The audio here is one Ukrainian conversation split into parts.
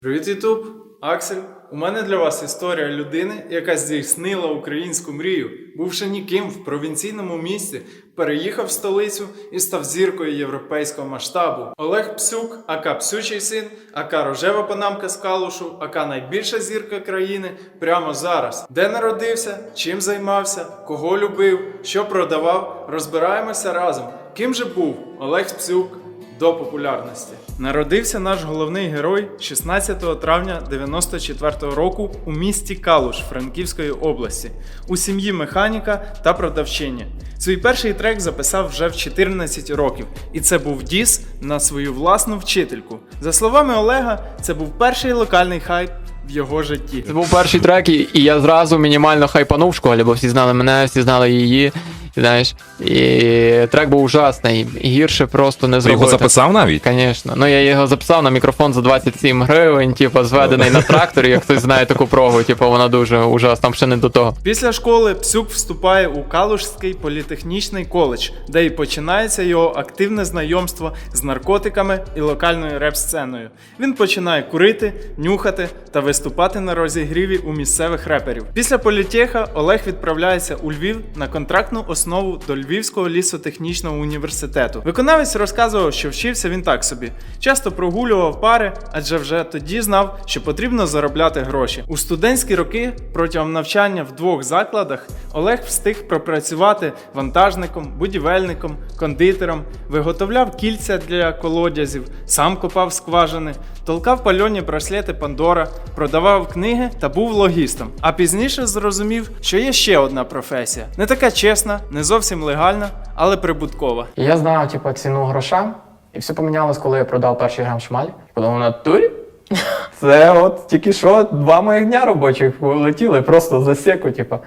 Привіт, Ютуб! Аксель. У мене для вас історія людини, яка здійснила українську мрію, бувши ніким в провінційному місті, переїхав в столицю і став зіркою європейського масштабу. Олег Псюк, ака Псючий син, ака Рожева Панамка з Калушу, ака найбільша зірка країни прямо зараз. Де народився, чим займався, кого любив, що продавав, розбираємося разом. Ким же був Олег Псюк? До популярності. Народився наш головний герой 16 травня 94 року у місті Калуш Франківської області у сім'ї механіка та продавчині. Свій перший трек записав вже в 14 років, і це був діс на свою власну вчительку. За словами Олега, це був перший локальний хайп в його житті. Це був перший трек, і, я зразу мінімально хайпанув в школі, бо всі знали мене, всі знали її. Знаєш, і трек був ужасний. Гірше просто не Ти його записав навіть? Звісно. Ну я його записав на мікрофон за 27 гривень, типу, зведений на тракторі, як хтось знає таку прогу, типу, вона дуже ужасна, там ще не до того. Після школи Псюк вступає у Калужський політехнічний коледж, де і починається його активне знайомство з наркотиками і локальною реп-сценою. Він починає курити, нюхати та виступати на розігріві у місцевих реперів. Після політеха Олег відправляється у Львів на контрактну основу до Львівського лісотехнічного університету. Виконавець розказував, що вчився він так собі, часто прогулював пари, адже вже тоді знав, що потрібно заробляти гроші. У студентські роки протягом навчання в двох закладах Олег встиг пропрацювати вантажником, будівельником, кондитером, виготовляв кільця для колодязів, сам копав скважини, толкав пальоні браслети Пандора, продавав книги та був логістом. А пізніше зрозумів, що є ще одна професія, не така чесна, не зовсім легальна, але прибуткова. І я знав, типу, ціну грошам, і все помінялось, коли я продав перший грам шмаль. Подумав, на турі? Це от тільки що два моїх дня робочих летіли просто за секу, типу.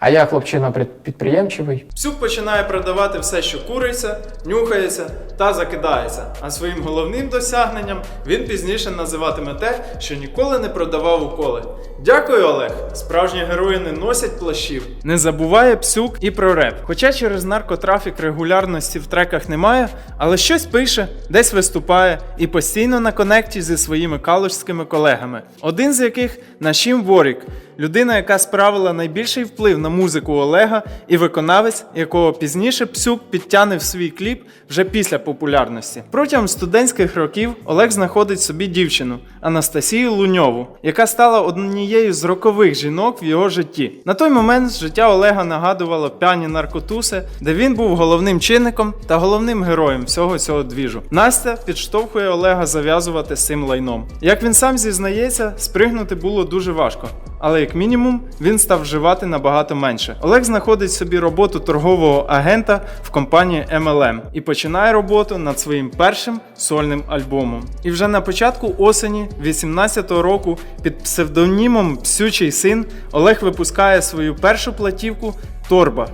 А я хлопчина підприємчивий. Псюк починає продавати все, що куриться, нюхається та закидається. А своїм головним досягненням він пізніше називатиме те, що ніколи не продавав уколи. Дякую, Олег! Справжні герої не носять плащів. Не забуває псюк і про реп. Хоча через наркотрафік регулярності в треках немає, але щось пише, десь виступає і постійно на конекті зі своїми калужськими колегами. Один з яких Нашім Ворік. Людина, яка справила найбільший вплив на музику Олега, і виконавець, якого пізніше Псюк підтягне в свій кліп вже після популярності. Протягом студентських років Олег знаходить собі дівчину Анастасію Луньову, яка стала однією з рокових жінок в його житті. На той момент життя Олега нагадувало п'яні наркотуси, де він був головним чинником та головним героєм всього цього двіжу. Настя підштовхує Олега зав'язувати з цим лайном. Як він сам зізнається, спригнути було дуже важко. Але як мінімум він став вживати набагато менше. Олег знаходить собі роботу торгового агента в компанії MLM і починає роботу над своїм першим сольним альбомом. І вже на початку осені 18-го року під псевдонімом Псючий син Олег випускає свою першу платівку Торба.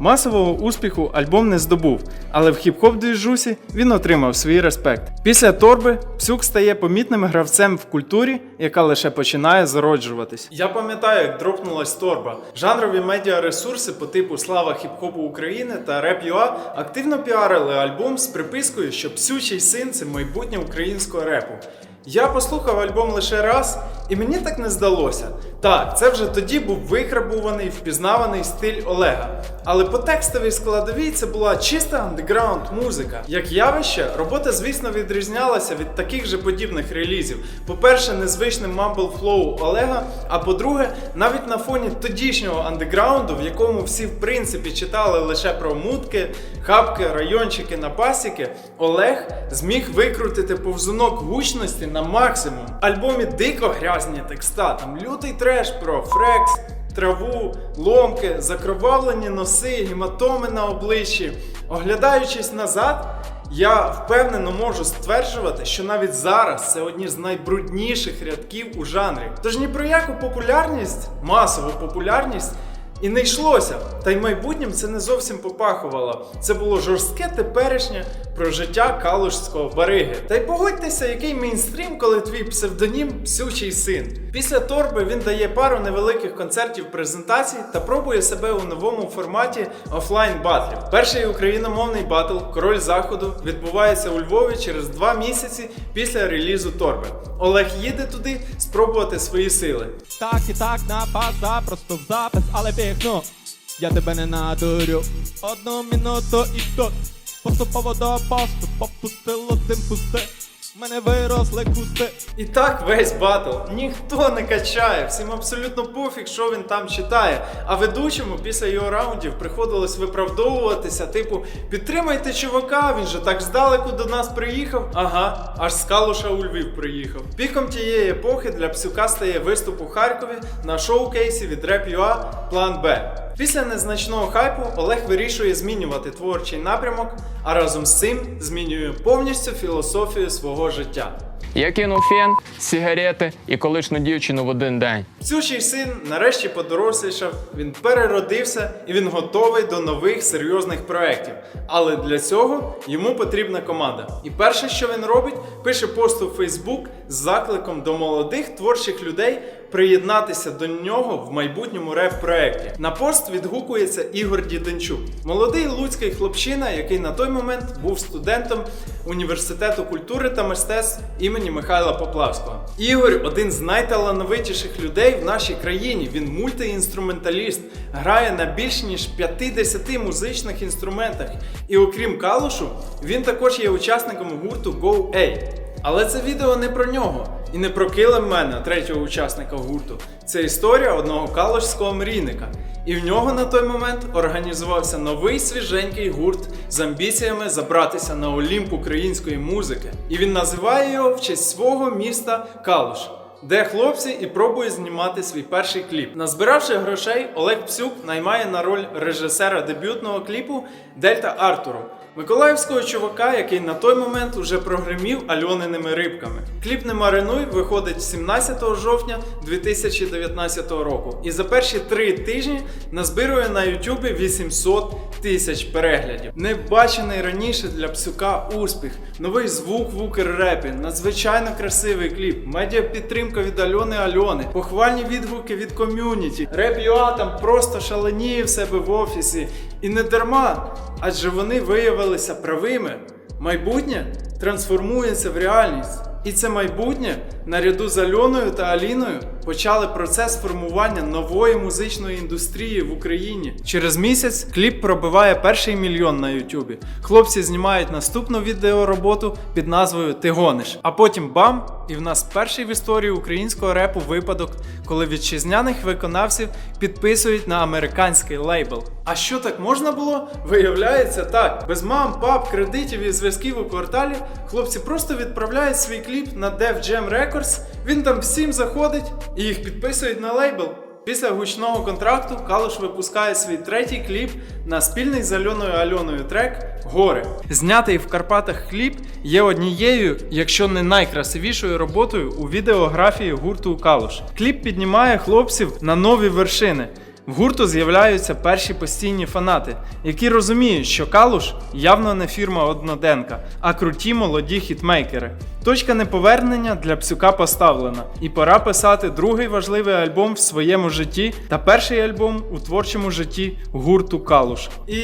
Масового успіху альбом не здобув, але в хіп-хоп двіжусі він отримав свій респект. Після торби Псюк стає помітним гравцем в культурі, яка лише починає зароджуватись. Я пам'ятаю, як дропнулась торба. Жанрові медіаресурси по типу Слава хіп-хопу України та Rap.ua активно піарили альбом з припискою, що Псючий син це майбутнє українського репу. Я послухав альбом лише раз, і мені так не здалося. Так, це вже тоді був вихрабуваний, впізнаваний стиль Олега. Але по текстовій складовій це була чиста андеграунд музика. Як явище, робота, звісно, відрізнялася від таких же подібних релізів. По-перше, незвичним мамбл флоу Олега, а по-друге, навіть на фоні тодішнього андеграунду, в якому всі в принципі читали лише про мутки, хапки, райончики на пасіки, Олег зміг викрутити повзунок гучності на максимум. Альбомі дико грязні текста, там лютий треш про фрекс. Траву, ломки, закровавлені носи, гематоми на обличчі. Оглядаючись назад, я впевнено можу стверджувати, що навіть зараз це одні з найбрудніших рядків у жанрі. Тож ні про яку популярність, масову популярність І не йшлося. Та й майбутнім це не зовсім попахувало. Це було жорстке теперішнє про життя калужського бариги. Та й погодьтеся, який мейнстрім, коли твій псевдонім псючий син. Після торби він дає пару невеликих концертів презентацій та пробує себе у новому форматі офлайн батлів. Перший україномовний батл Король Заходу відбувається у Львові через два місяці після релізу торби. Олег їде туди спробувати свої сили. Так і так на пас запросто в запис, але бігну. Я тебе не надурю. Одну минуту і тут. Поступово до посту, попустило дим пусте. Мене виросли кусти. І так весь батл. Ніхто не качає, всім абсолютно пофіг, що він там читає. А ведучому після його раундів приходилось виправдовуватися, типу, підтримайте чувака, він же так здалеку до нас приїхав. Ага, аж з Калуша у Львів приїхав. Піком тієї епохи для псюка стає виступ у Харкові на шоу-кейсі від Rap.ua План Б. Після незначного хайпу Олег вирішує змінювати творчий напрямок, а разом з цим змінює повністю філософію свого життя. Я кинув фен, сигарети і колишню дівчину в один день. Псючий син нарешті подорослішав, він переродився і він готовий до нових серйозних проєктів. Але для цього йому потрібна команда. І перше, що він робить, пише пост у Facebook з закликом до молодих творчих людей приєднатися до нього в майбутньому реп-проєкті. На пост відгукується Ігор Діденчук, молодий луцький хлопчина, який на той момент був студентом університету культури та мистецтв імені Михайла Поплавського. Ігор один з найталановитіших людей в нашій країні. Він мультиінструменталіст, грає на більш ніж 50 музичних інструментах. І окрім калушу, він також є учасником гурту Go A. Але це відео не про нього і не про Килимена, третього учасника гурту. Це історія одного калужського мрійника. І в нього на той момент організувався новий свіженький гурт з амбіціями забратися на Олімп української музики. І він називає його в честь свого міста Калуш. Де хлопці і пробує знімати свій перший кліп. Назбиравши грошей, Олег Псюк наймає на роль режисера дебютного кліпу Дельта Артуру, миколаївського чувака, який на той момент уже прогремів альониними рибками. Кліп не маринуй виходить 17 жовтня 2019 року. І за перші три тижні назбирує на Ютубі 800 тисяч переглядів. Небачений раніше для псюка успіх, новий звук в укррепі, надзвичайно красивий кліп, медіа підтримка від Альони Альони, похвальні відгуки від ком'юніті. Реп.ua там просто шаленіє в себе в офісі. І не дарма, адже вони виявилися правими. Майбутнє трансформується в реальність. І це майбутнє наряду з Альоною та Аліною почали процес формування нової музичної індустрії в Україні. Через місяць кліп пробиває перший мільйон на Ютубі. Хлопці знімають наступну відеороботу під назвою Ти гониш. А потім бам! І в нас перший в історії українського репу випадок, коли вітчизняних виконавців підписують на американський лейбл. А що так можна було? Виявляється так. Без мам, пап, кредитів і зв'язків у кварталі хлопці просто відправляють свій кліп на Def Jam Records. Він там всім заходить і їх підписують на лейбл. Після гучного контракту Калуш випускає свій третій кліп на спільний з Альоною Альоною трек Гори. Знятий в Карпатах кліп є однією, якщо не найкрасивішою роботою у відеографії гурту Калуш. Кліп піднімає хлопців на нові вершини. В гурту з'являються перші постійні фанати, які розуміють, що Калуш явно не фірма одноденка, а круті молоді хітмейкери. Точка неповернення для псюка поставлена, і пора писати другий важливий альбом в своєму житті та перший альбом у творчому житті гурту Калуш. І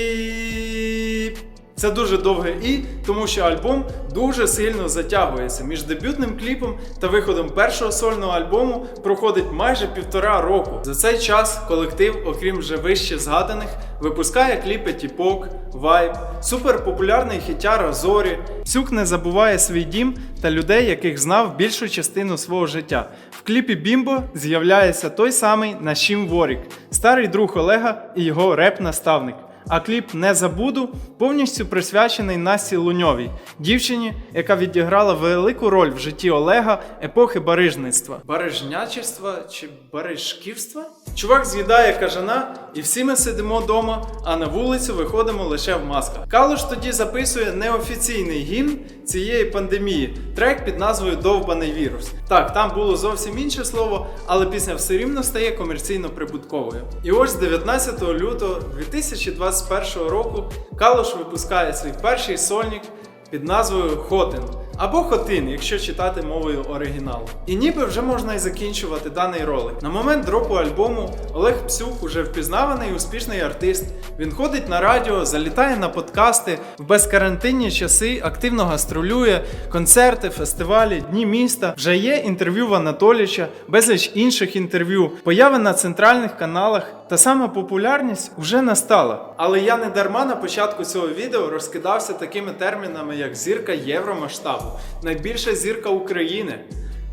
це дуже довге і, тому що альбом дуже сильно затягується. Між дебютним кліпом та виходом першого сольного альбому проходить майже півтора року. За цей час колектив, окрім вже вище згаданих, випускає кліпи Тіпок, Вайб, суперпопулярний хітяр Зорі. Псюк не забуває свій дім та людей, яких знав більшу частину свого життя. В кліпі Бімбо з'являється той самий Нашім Ворік, старий друг Олега і його реп-наставник. А кліп Не забуду повністю присвячений Насті Луньовій, дівчині, яка відіграла велику роль в житті Олега епохи барижництва. Барижнячества чи барижківства? Чувак з'їдає кажана, і всі ми сидимо вдома, а на вулицю виходимо лише в масках. Калуш тоді записує неофіційний гімн цієї пандемії. Трек під назвою Довбаний вірус. Так, там було зовсім інше слово, але пісня все рівно стає комерційно прибутковою. І ось 19 лютого 2021 року Калуш випускає свій перший сольник під назвою Хотин або Хотин, якщо читати мовою оригіналу. І ніби вже можна і закінчувати даний ролик. На момент дропу альбому Олег Псюк уже впізнаваний і успішний артист. Він ходить на радіо, залітає на подкасти, в безкарантинні часи активно гастролює, концерти, фестивалі, дні міста. Вже є інтерв'ю в Анатоліча, безліч інших інтерв'ю, появи на центральних каналах. Та сама популярність вже настала. Але я не дарма на початку цього відео розкидався такими термінами, як зірка євромасштабу, найбільша зірка України.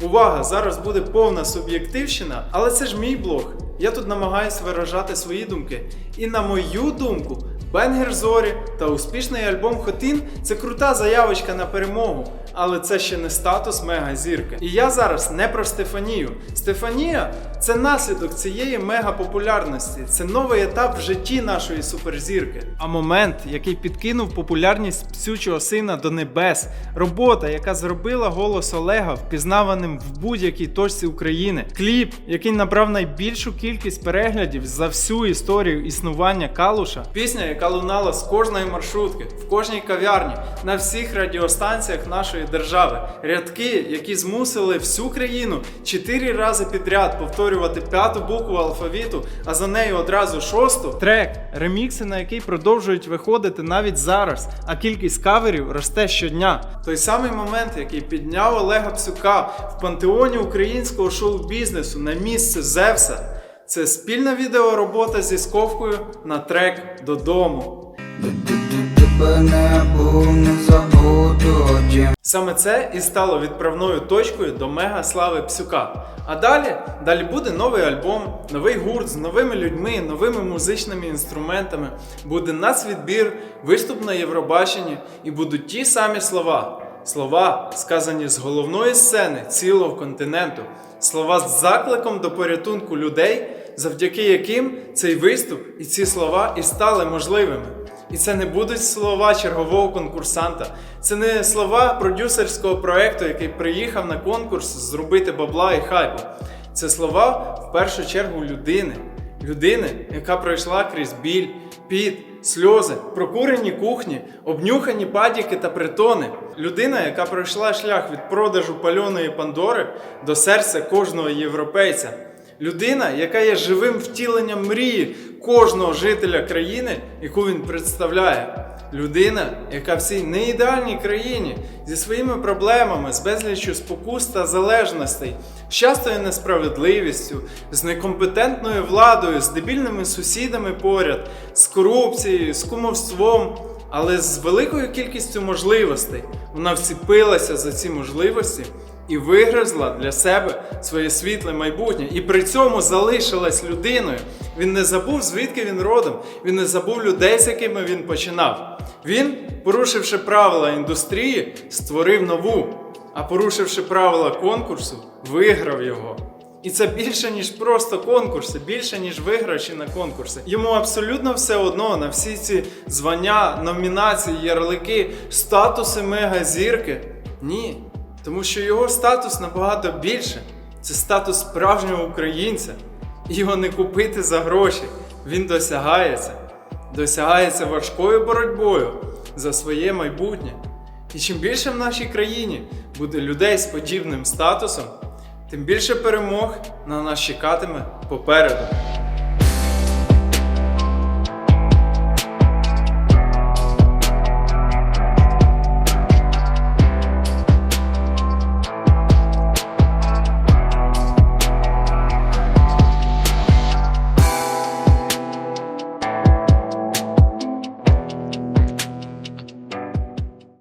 Увага! Зараз буде повна суб'єктивщина, але це ж мій блог. Я тут намагаюся виражати свої думки. І на мою думку, Бенгер Зорі та успішний альбом Хотін це крута заявочка на перемогу, але це ще не статус мегазірки. І я зараз не про Стефанію. Стефанія це наслідок цієї мегапопулярності, це новий етап в житті нашої суперзірки. А момент, який підкинув популярність псючого сина до небес, робота, яка зробила голос Олега впізнаваним в будь-якій точці України, кліп, який набрав найбільшу кількість переглядів за всю історію існування Калуша, пісня, яка лунала з кожної маршрутки, в кожній кав'ярні, на всіх радіостанціях нашої держави, рядки, які змусили всю країну чотири рази підряд повторювати п'яту букву алфавіту, а за нею одразу шосту. Трек, ремікси, на який продовжують виходити навіть зараз, а кількість каверів росте щодня. Той самий момент, який підняв Олега Псюка в пантеоні українського шоу-бізнесу на місце Зевса. Це спільна відеоробота зі сковкою на трек додому. Саме це і стало відправною точкою до мега слави Псюка. А далі, далі буде новий альбом, новий гурт з новими людьми, новими музичними інструментами. Буде нацвідбір, виступ на Євробаченні і будуть ті самі слова. Слова, сказані з головної сцени цілого континенту. Слова з закликом до порятунку людей, завдяки яким цей виступ і ці слова і стали можливими. І це не будуть слова чергового конкурсанта. Це не слова продюсерського проекту, який приїхав на конкурс зробити бабла і хайпу. Це слова в першу чергу людини. Людини, яка пройшла крізь біль, піт, сльози, прокурені кухні, обнюхані падіки та притони. Людина, яка пройшла шлях від продажу пальоної Пандори до серця кожного європейця. Людина, яка є живим втіленням мрії кожного жителя країни, яку він представляє. Людина, яка в цій неідеальній країні зі своїми проблемами, з безліччю спокус та залежностей, з частою несправедливістю, з некомпетентною владою, з дебільними сусідами поряд, з корупцією, з кумовством, але з великою кількістю можливостей вона вціпилася за ці можливості і вигризла для себе своє світле майбутнє, і при цьому залишилась людиною. Він не забув, звідки він родом, він не забув людей, з якими він починав. Він, порушивши правила індустрії, створив нову, а порушивши правила конкурсу, виграв його. І це більше, ніж просто конкурси, більше, ніж виграші на конкурси. Йому абсолютно все одно на всі ці звання, номінації, ярлики, статуси мегазірки. Ні. Тому що його статус набагато більше. Це статус справжнього українця. Його не купити за гроші. Він досягається. Досягається важкою боротьбою за своє майбутнє. І чим більше в нашій країні буде людей з подібним статусом, тим більше перемог на нас чекатиме попереду.